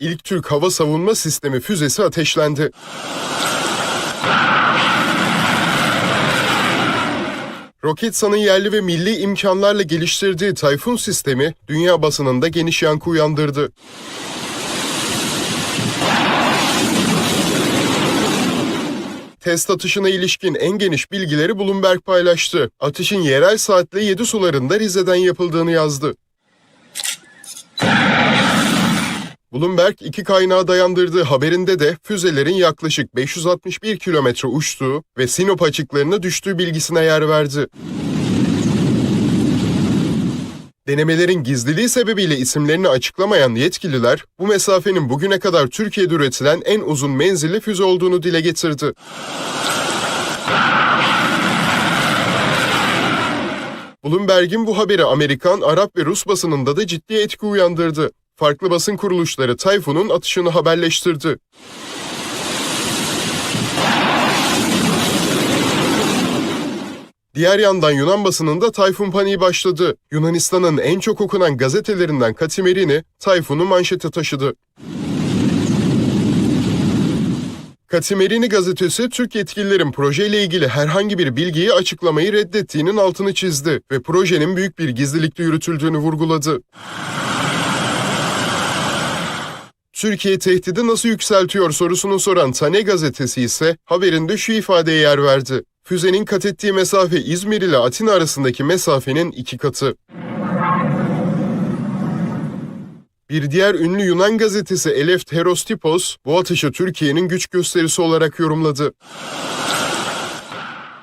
ilk Türk hava savunma sistemi füzesi ateşlendi. Roketsan'ın yerli ve milli imkanlarla geliştirdiği Tayfun sistemi dünya basınında geniş yankı uyandırdı. Test atışına ilişkin en geniş bilgileri Bloomberg paylaştı. Atışın yerel saatle 7 sularında Rize'den yapıldığını yazdı. Bloomberg iki kaynağa dayandırdığı haberinde de füzelerin yaklaşık 561 kilometre uçtuğu ve Sinop açıklarına düştüğü bilgisine yer verdi. Denemelerin gizliliği sebebiyle isimlerini açıklamayan yetkililer, bu mesafenin bugüne kadar Türkiye'de üretilen en uzun menzilli füze olduğunu dile getirdi. Bloomberg'in bu haberi Amerikan, Arap ve Rus basınında da ciddi etki uyandırdı. Farklı basın kuruluşları Tayfun'un atışını haberleştirdi. Diğer yandan Yunan basınında Tayfun paniği başladı. Yunanistan'ın en çok okunan gazetelerinden Katimerini, Tayfun'u manşete taşıdı. Katimerini gazetesi Türk yetkililerin projeyle ilgili herhangi bir bilgiyi açıklamayı reddettiğinin altını çizdi ve projenin büyük bir gizlilikle yürütüldüğünü vurguladı. Türkiye tehdidi nasıl yükseltiyor sorusunu soran Tane gazetesi ise haberinde şu ifadeye yer verdi. Füzenin kat ettiği mesafe İzmir ile Atina arasındaki mesafenin iki katı. Bir diğer ünlü Yunan gazetesi Eleft Herostipos bu atışı Türkiye'nin güç gösterisi olarak yorumladı.